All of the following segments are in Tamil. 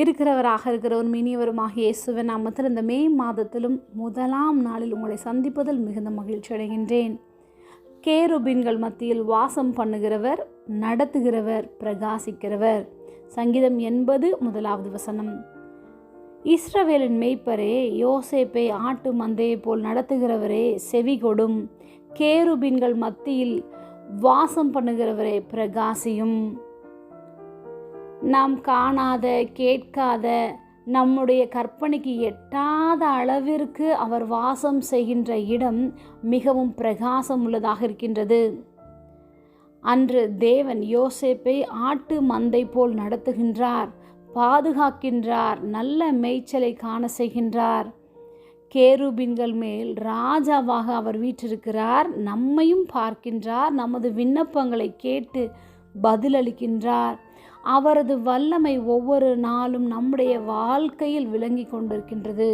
இருக்கிறவராக இருக்கிறவர் இனியவருமாக இயேசுவின் நாமத்தில் இந்த மே மாதத்திலும் முதலாம் நாளில் உங்களை சந்திப்பதில் மிகுந்த மகிழ்ச்சி அடைகின்றேன். கேருபின்கள் மத்தியில் வாசம் பண்ணுகிறவர் நடத்துகிறவர் பிரகாசிக்கிறவர். சங்கீதம் எண்பது முதலாவது வசனம். இஸ்ரவேலின் மெய்ப்பரே யோசேப்பை ஆட்டு மந்தையை போல் நடத்துகிறவரே செவி கொடும். கேருபின்கள் மத்தியில் வாசம் பண்ணுகிறவரே பிரகாசியும். நாம் காணாத கேட்காத நம்முடைய கற்பனைக்கு எட்டாத அளவிற்கு அவர் வாசம் செய்கின்ற இடம் மிகவும் பிரகாசம் உள்ளதாக இருக்கின்றது. அன்று தேவன் யோசேப்பை ஆட்டு மந்தை போல் நடத்துகின்றார் பாதுகாக்கின்றார் நல்ல மேய்ச்சலை காண செய்கின்றார். கேருபின்கள் மேல் ராஜாவாக அவர் வீற்றிருக்கிறார் நம்மையும் பார்க்கின்றார் நமது விண்ணப்பங்களை கேட்டு பதிலளிக்கின்றார். அவரது வல்லமை ஒவ்வொரு நாளும் நம்முடைய வாழ்க்கையில் விளங்கி கொண்டிருக்கின்றது.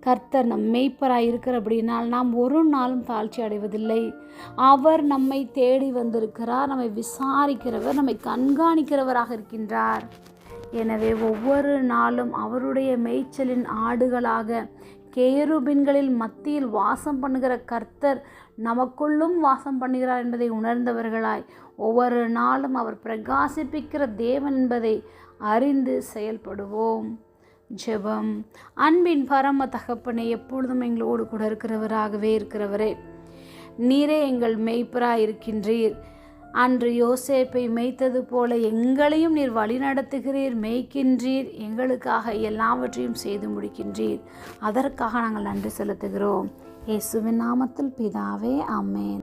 கர்த்தர் நம் மெய்ப்பராய் அப்படின்னால் நாம் ஒரு நாளும் தாழ்ச்சி அடைவதில்லை. அவர் நம்மை தேடி வந்திருக்கிறார் நம்மை விசாரிக்கிறவர் நம்மை கண்காணிக்கிறவராக இருக்கின்றார். எனவே ஒவ்வொரு நாளும் அவருடைய மேய்ச்சலின் ஆடுகளாக கேருபின்களில் மத்தியில் வாசம் பண்ணுகிற கர்த்தர் நமக்குள்ளும் வாசம் பண்ணுகிறார் என்பதை உணர்ந்தவர்களாய் ஒவ்வொரு நாளும் அவர் பிரகாசிப்பிக்கிற தேவன் என்பதை அறிந்து செயல்படுவோம். ஜெபம். அன்பின் பரம தகப்பனை எப்பொழுதும் எங்களோடு கூட இருக்கிறவராகவே இருக்கிறவரே நீரே எங்கள் மெய்ப்பராய் இருக்கின்றீர் அன்று யோசேப்பை மேய்த்தது போல எங்களையும் நீர் வழிநடத்துகிறீர் மேய்க்கின்றீர். எங்களுக்காக எல்லாவற்றையும் செய்து முடிக்கின்றீர். அதற்காக நாங்கள் நன்றி செலுத்துகிறோம். இயேசுவின் நாமத்தில் பிதாவே அம்மேன்